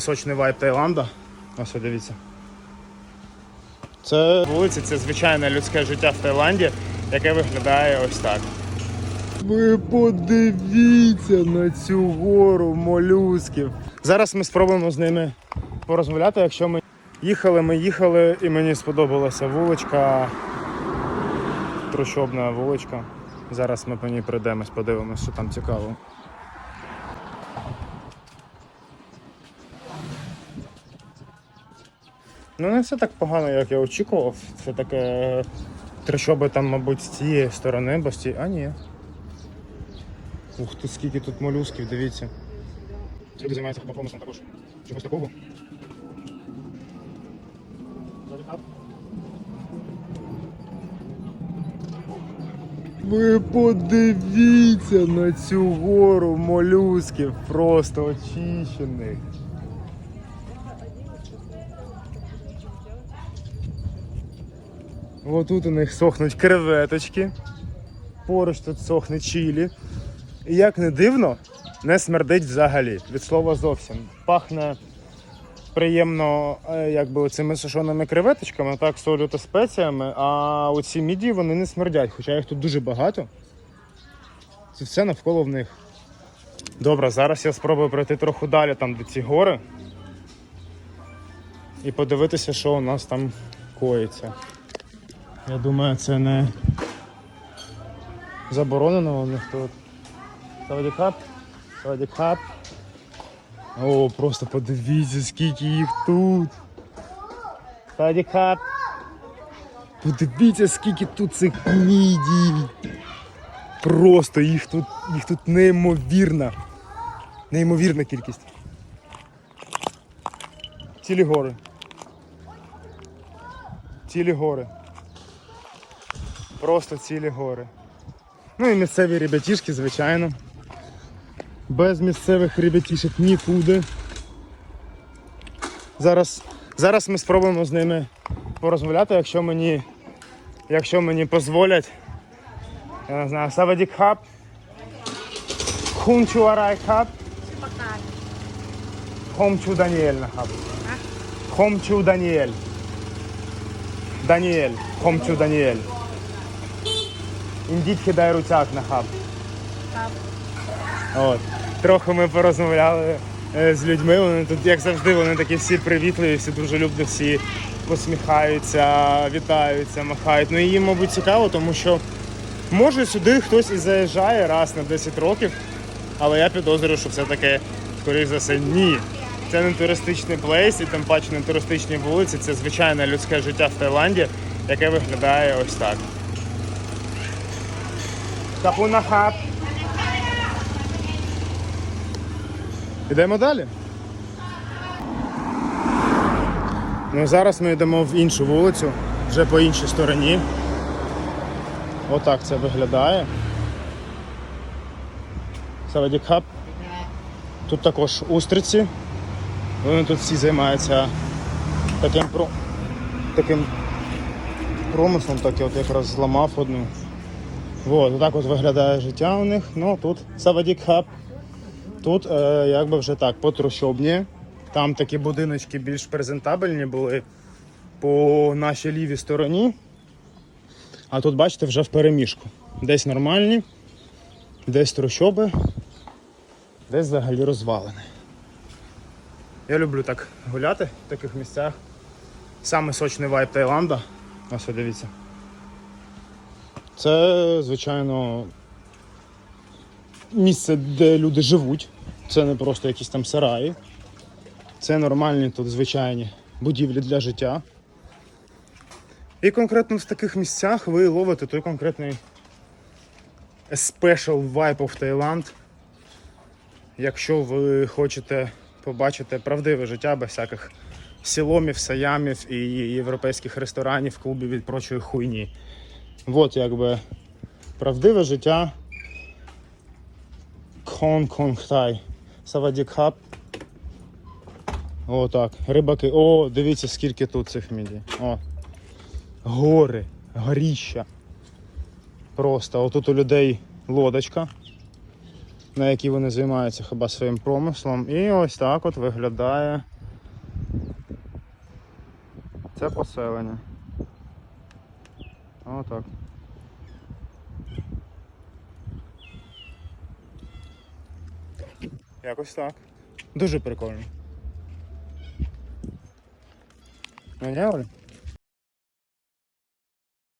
Сочний вайб Таїланда. Ось дивіться. Це вулиця, це звичайне людське життя в Таїланді, яке виглядає ось так. Ви подивіться на цю гору молюсків. Зараз ми спробуємо з ними порозмовляти. Якщо ми їхали, ми їхали, і мені сподобалася вуличка. Трущобна вуличка. Зараз ми по ній пройдемось, подивимось, що там цікаво. Ну, не все так погано, як я очікував. Це таке трещоби там, мабуть, з цієї сторони, бо з цієї. А ні. Ух ти, скільки тут молюсків, дивіться. Люди займаються хіба також. Чогось такого. Ви подивіться на цю гору молюсків, просто очищених. Ось тут у них сохнуть креветочки. Поруч тут сохне чилі. І як не дивно, не смердить взагалі. Від слова зовсім. Пахне приємно, е, якби цими сушеними креветочками, так, солью та спеціями, а оці мідії вони не смердять, хоча їх тут дуже багато. Це все навколо в них. Добре, зараз я спробую пройти трохи далі там, де ці гори. І подивитися, що у нас там коїться. Я думаю, це не заборонено у них тут. Савадікап. Савадікап. О, просто подивіться, скільки їх тут. Савадікап. Подивіться, скільки тут цих мідій. Просто їх тут, їх тут неймовірна. Неймовірна кількість. Цілі гори. Цілі гори. Просто цілі гори. Ну і місцеві ребятішки, звичайно. Без місцевих ребятішок нікуди. Зараз зараз ми спробуємо з ними порозмовляти, якщо мені якщо мені дозволять. Я не знаю, Савадік хаб. Хунчуарай хаб. Хомчу Даніель на хаб. Хомчу Даніель. Даніель. Хомчу Даніель. Індіт кидає руцяк на хаб. От. Трохи ми порозмовляли е, з людьми. Вони тут, як завжди, вони такі всі привітливі, всі дуже люблять, всі посміхаються, вітаються, махають. Ну і їм, мабуть, цікаво, тому що може сюди хтось і заїжджає раз на 10 років, але я підозрюю, що все таке, скоріш за все, ні. Це не туристичний плейс і тим паче не туристичні вулиці. Це звичайне людське життя в Таїланді, яке виглядає ось так. Капуна хаб. Йдемо далі. Ну, зараз ми йдемо в іншу вулицю, вже по іншій стороні. Отак це виглядає. Савадікхаб. Тут також устриці. Вони тут всі займаються таким таким промислом, так я от якраз зламав одну. Вот, отак от виглядає життя у них. Ну тут Савадікхаб. Тут е, якби вже так, потрущобні. Там такі будиночки більш презентабельні були по нашій лівій стороні. А тут, бачите, вже в переміжку. Десь нормальні, десь трущоби, десь взагалі розвалені. Я люблю так гуляти в таких місцях. Саме сочний вайб Таїланда. Ось дивіться. Це, звичайно, місце, де люди живуть. Це не просто якісь там сараї. Це нормальні тут звичайні будівлі для життя. І конкретно в таких місцях ви ловите той конкретний special vibe of Thailand. Якщо ви хочете побачити правдиве життя без всяких сіломів, саямів і європейських ресторанів, клубів і прочої хуйні. От якби правдиве життя Хон Конг Тай. Савадік хаб. О, так. Рибаки. О, дивіться, скільки тут цих міді. О. Гори, горіща. Просто. Отут у людей лодочка. на якій вони займаються хіба своїм промислом. І ось так от виглядає це поселення. Отак. Якось так. Дуже прикольно. Ну, не, Оля?